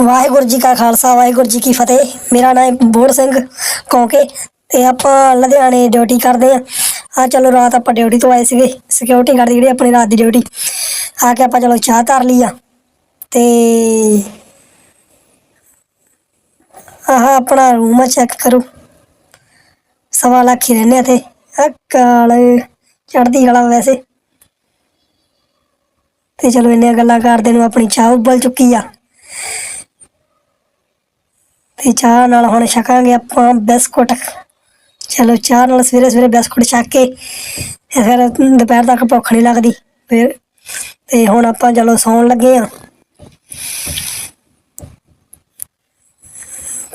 ਵਾਹਿਗੁਰੂ ਜੀ ਕਾ ਖਾਲਸਾ, ਵਾਹਿਗੁਰੂ ਜੀ ਕੀ ਫਤਿਹ। ਮੇਰਾ ਨਾਮ ਬੋੜ ਸਿੰਘ ਕੌਂਕੇ ਤੇ ਆਪਾਂ ਲੁਧਿਆਣੇ ਡਿਊਟੀ ਕਰਦੇ ਆ ਆ ਚਲੋ ਰਾਤ ਆਪਾਂ ਡਿਊਟੀ ਤੋਂ ਆਏ ਸੀਗੇ। ਸਿਕਿਉਰਿਟੀ ਗਾਰਡ ਦੀ ਜਿਹੜੀ ਆਪਣੀ ਰਾਤ ਦੀ ਡਿਊਟੀ ਆ ਕੇ ਆਪਾਂ ਚਲੋ ਚਾਹ ਧਰ ਲਈ ਆ। ਤੇ ਆਹ ਆਪਣਾ ਰੂਮ ਚੈੱਕ ਕਰੋ। ਸਵਾ ਲੱਖ ਹੀ ਰਹਿੰਦੇ ਆ ਤੇ ਆ ਕਾਲ ਚੜਦੀ ਵਾਲਾ ਵੈਸੇ। ਤੇ ਚਲੋ ਇੰਨੀਆਂ ਗੱਲਾਂ ਕਰਦੇ ਨੂੰ ਆਪਣੀ ਚਾਹ ਉਬਲ ਚੁੱਕੀ ਆ। ਤੇ ਚਾਹ ਨਾਲ ਹੁਣ ਛਕਾਂਗੇ ਆਪਾਂ ਬਿਸਕੁਟ। ਚਲੋ ਚਾਹ ਨਾਲ ਸਵੇਰੇ ਸਵੇਰੇ ਬਿਸਕੁਟ ਛਕ ਕੇ ਤੇ ਫਿਰ ਦੁਪਹਿਰ ਤੱਕ ਭੁੱਖ ਨਹੀਂ ਲੱਗਦੀ। ਫਿਰ ਤੇ ਹੁਣ ਆਪਾਂ ਚਲੋ ਸੌਣ ਲੱਗੇ ਆ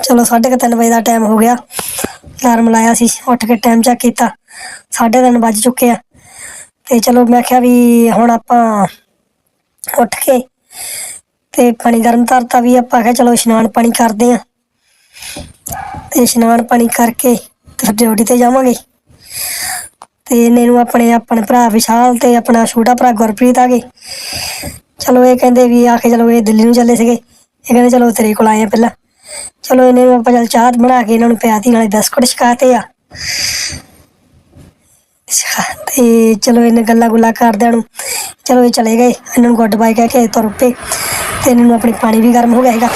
ਚਲੋ 3:30 ਵਜੇ ਦਾ ਟਾਈਮ ਹੋ ਗਿਆ। ਅਲਾਰਮ ਲਾਇਆ ਸੀ, ਉੱਠ ਕੇ ਟਾਈਮ ਚੈੱਕ ਕੀਤਾ। 3:30 ਵੱਜ ਚੁੱਕੇ ਆ। ਤੇ ਚਲੋ ਮੈਂ ਕਿਹਾ ਵੀ ਹੁਣ ਆਪਾਂ ਉੱਠ ਕੇ ਤੇ ਪਾਣੀ ਗਰਮ ਧਰਤਾ ਵੀ ਆਪਾਂ ਕਿਹਾ ਚਲੋ ਇਸ਼ਨਾਨ ਪਾਣੀ ਕਰਦੇ ਆ ਤੇ ਇਸ਼ਨਾਨ ਪਾਣੀ ਕਰਕੇ ਤੇ ਫਿਰ ਡਿਊਟੀ ਤੇ ਜਾਵਾਂਗੇ। ਤੇ ਇਹਨੇ ਨੂੰ ਆਪਣੇ ਆਪਣੇ ਭਰਾ ਵਿਸ਼ਾਲ ਤੇ ਆਪਣਾ ਛੋਟਾ ਭਰਾ ਗੁਰਪ੍ਰੀਤ ਆ ਗਏ। ਚਲੋ ਇਹ ਕਹਿੰਦੇ ਵੀ ਆ ਕੇ ਚਲੋ ਇਹ ਦਿੱਲੀ ਨੂੰ ਚੱਲੇ ਸੀਗੇ। ਇਹ ਕਹਿੰਦੇ ਚਲੋ ਤੇਰੇ ਕੋਲ ਆਏ ਆ ਪਹਿਲਾਂ। ਚਲੋ ਇਹਨੇ ਨੂੰ ਆਪਾਂ ਚੱਲ ਚਾਹ ਬਣਾ ਕੇ ਇਹਨਾਂ ਨੂੰ ਪਿਆਤੀ ਨਾਲੇ ਬਿਸਕੁਟ ਛਕਾਤੇ ਆ। ਤੇ ਚਲੋ ਇਹਨੇ ਗੱਲਾਂ ਗੁੱਲਾਂ ਕਰਦਿਆਂ ਨੂੰ ਚਲੋ ਇਹ ਚਲੇ ਗਏ। ਇਹਨਾਂ ਨੂੰ ਗੁੱਡ ਬਾਏ ਕਹਿ ਕੇ ਤੁਰ ਪਏ। ਤੇ ਇਹਨਾਂ ਨੂੰ ਆਪਣੀ ਪਾਣੀ ਵੀ ਗਰਮ ਹੋ ਗਿਆ ਹੈਗਾ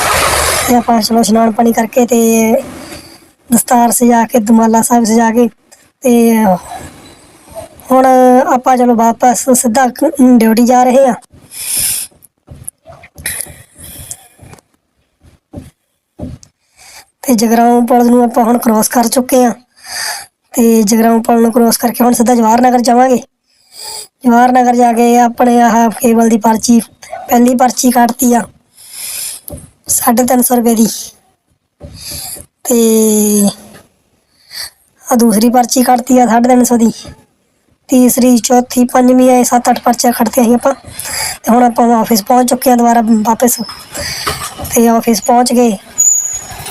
ਤੇ ਆਪਾਂ ਚਲੋ ਇਸ਼ਨਾਨ ਪਾਣੀ ਕਰਕੇ ਤੇ ਦਸਤਾਰ ਸਜਾ ਕੇ, ਦਮਾਲਾ ਸਾਹਿਬ ਸਜਾ ਕੇ ਤੇ ਹੁਣ ਆਪਾਂ ਚਲੋ ਵਾਪਸ ਸਿੱਧਾ ਡਿਊਟੀ ਜਾ ਰਹੇ ਆ ਤੇ ਜਗਰਾਉਂ ਪੁਲ ਨੂੰ ਆਪਾਂ ਹੁਣ ਕ੍ਰੋਸ ਕਰ ਚੁੱਕੇ ਆ ਤੇ ਜਗਰਾਉਂ ਪੁਲ ਨੂੰ ਕ੍ਰੋਸ ਕਰਕੇ ਹੁਣ ਸਿੱਧਾ ਜਵਾਹਰ ਨਗਰ ਜਾਵਾਂਗੇ। ਜਵਾਹਰ ਨਗਰ ਜਾ ਕੇ ਆਪਣੇ ਆਹ ਕੇਬਲ ਦੀ ਪਰਚੀ, ਪਹਿਲੀ ਪਰਚੀ ਕੱਟਤੀ ਆ। 350 ਰੁਪਏ ਦੀ। ਤੇ ਆ ਦੂਸਰੀ ਪਰਚੀ ਕੱਟਤੀ ਆ 350 ਦੀ। ਤੀਸਰੀ, ਚੌਥੀ, ਪੰਜਵੀਂ ਐ ਸੱਤ ਅੱਠ ਪਰਚੀਆਂ ਕੱਟਤੀਆਂ ਸੀ ਆਪਾਂ। ਤੇ ਹੁਣ ਆਪਾਂ ਆਫਿਸ ਪਹੁੰਚ ਚੁੱਕੇ ਆ ਦੁਬਾਰਾ ਵਾਪਸ। ਤੇ ਆਫਿਸ ਪਹੁੰਚ ਗਏ।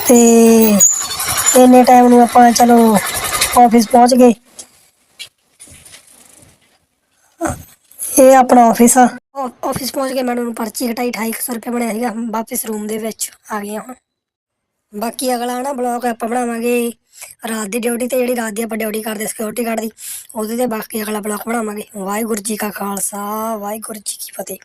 ਤੇ ਇੰਨੇ ਟਾਈਮ ਨੂੰ ਆਪਾਂ ਚਲੋ ਆਫਿਸ ਪਹੁੰਚ ਗਏ। ਇਹ ਆਪਣਾ ਆਫਿਸ ਆ। ਆਫਿਸ ਪਹੁੰਚ ਕੇ ਮੈਡਮ ਨੂੰ ਪਰਚੀ ਕਟਾਈ 2800 ਰੁਪਏ ਬਣਿਆ ਸੀਗਾ। ਵਾਪਸ ਰੂਮ ਦੇ ਵਿੱਚ ਆ ਗਏ ਹੁਣ। ਬਾਕੀ ਅਗਲਾ ਨਾ ਬਲੌਗ ਆਪਾਂ ਬਣਾਵਾਂਗੇ। ਰਾਤ ਦੀ ਡਿਊਟੀ ਤੇ ਜਿਹੜੀ ਰਾਤ ਦੀ ਆਪਾਂ ਡਿਊਟੀ ਕਰਦੇ ਸਿਕਿਉਰਿਟੀ ਗਾਰਡ ਦੀ, ਉਹਦੇ ਤੇ ਬਾਕੀ ਅਗਲਾ ਬਲੌਗ ਬਣਾਵਾਂਗੇ। ਵਾਹਿਗੁਰੂ ਜੀ ਕਾ ਖਾਲਸਾ, ਵਾਹਿਗੁਰੂ ਜੀ ਕੀ ਫਤਿਹ।